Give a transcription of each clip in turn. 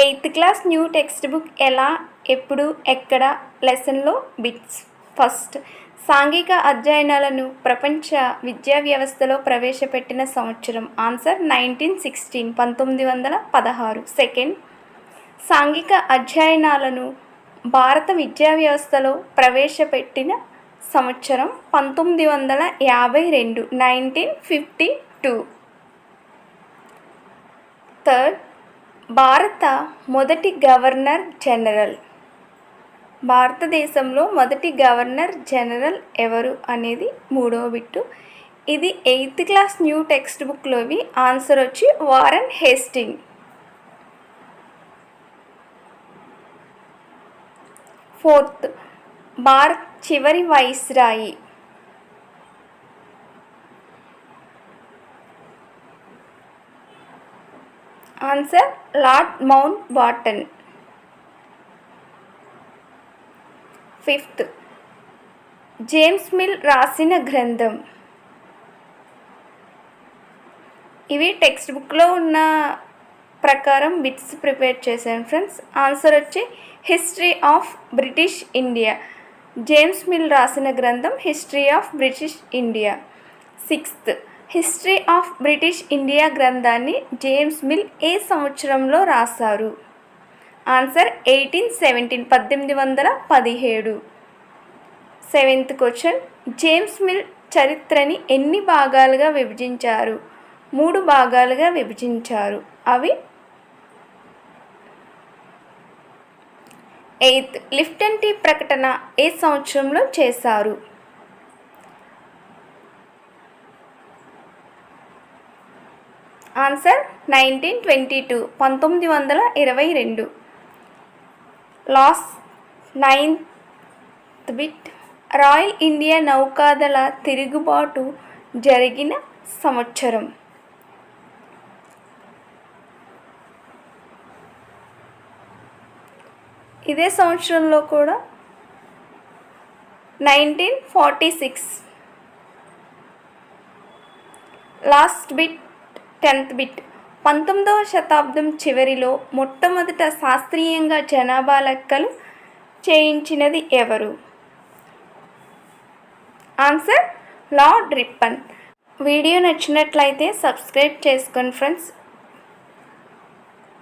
Eighth class new text book ఎలా ఎప్పుడు ఎక్కడ లెసన్లో బిట్స్. ఫస్ట్ సాంఘిక అధ్యయనాలను ప్రపంచ విద్యా వ్యవస్థలో ప్రవేశపెట్టిన సంవత్సరం. ఆన్సర్ నైన్టీన్ సిక్స్టీన్ పంతొమ్మిది వందల పదహారు. సెకండ్ సాంఘిక అధ్యయనాలను భారత విద్యా వ్యవస్థలో ప్రవేశపెట్టిన సంవత్సరం పంతొమ్మిది వందల యాభై రెండు నైన్టీన్ ఫిఫ్టీ టూ. థర్డ్ భారత మొదటి గవర్నర్ జనరల్. భారతదేశంలో మొదటి గవర్నర్ జనరల్ ఎవరు అనేది మూడవ బిట్టు. ఇది ఎయిత్ క్లాస్ న్యూ టెక్స్ట్ బుక్లోవి ఆన్సర్ వచ్చి వారన్ హేస్టింగ్. ఫోర్త్ భారత్ చివరి viceroy. Answer lord Mountbatten fifth James Mill రాసిన గ్రంథం. ఇవి టెక్స్ట్ బుక్లో ఉన్న ప్రకారం బిట్స్ ప్రిపేర్ చేశాను ఫ్రెండ్స్ ఆన్సర్ వచ్చి history of British India James Mill రాసిన గ్రంథం history of British India sixth history of British India గ్రంథాన్ని జేమ్స్ మిల్ ఏ సంవత్సరంలో రాశారు? ఆన్సర్ ఎయిటీన్ సెవెంటీన్ పద్దెనిమిది వందల పదిహేడు. Seventh question. జేమ్స్ మిల్ చరిత్రని ఎన్ని భాగాలుగా విభజించారు? మూడు భాగాలుగా విభజించారు. అవి ఎయిత్. లిఫ్టన్ టీ ప్రకటన ఏ సంవత్సరంలో చేశారు? ఆన్సర్ నైన్టీన్ ట్వంటీ టూ పంతొమ్మిది వందల ఇరవై రెండు. Last ninth bit royal India నౌకాదళ తిరుగుబాటు జరిగిన సంవత్సరం. ఇదే సంవత్సరంలో కూడా nineteen forty six. Last bit tenth bit. పంతొమ్మిదవ శతాబ్దం చివరిలో మొట్టమొదట శాస్త్రీయంగా జనాభా లెక్కలు చేయించినది ఎవరు? Answer lord Ripon. వీడియో నచ్చినట్లయితే సబ్స్క్రైబ్ చేసుకోండి ఫ్రెండ్స్.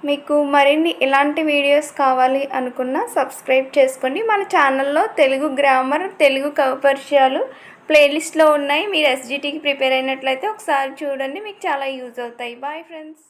మీకు మరిన్ని ఇలాంటి వీడియోస్ కావాలి అనుకున్న సబ్స్క్రైబ్ చేసుకోండి. మన ఛానల్లో తెలుగు గ్రామర్ తెలుగు కవపరిచయాలు ప్లేలిస్ట్లో ఉన్నాయి. మీరు ఎస్జిటికి ప్రిపేర్ అయినట్లయితే ఒకసారి చూడండి. మీకు చాలా యూజ్ అవుతాయి. Bye friends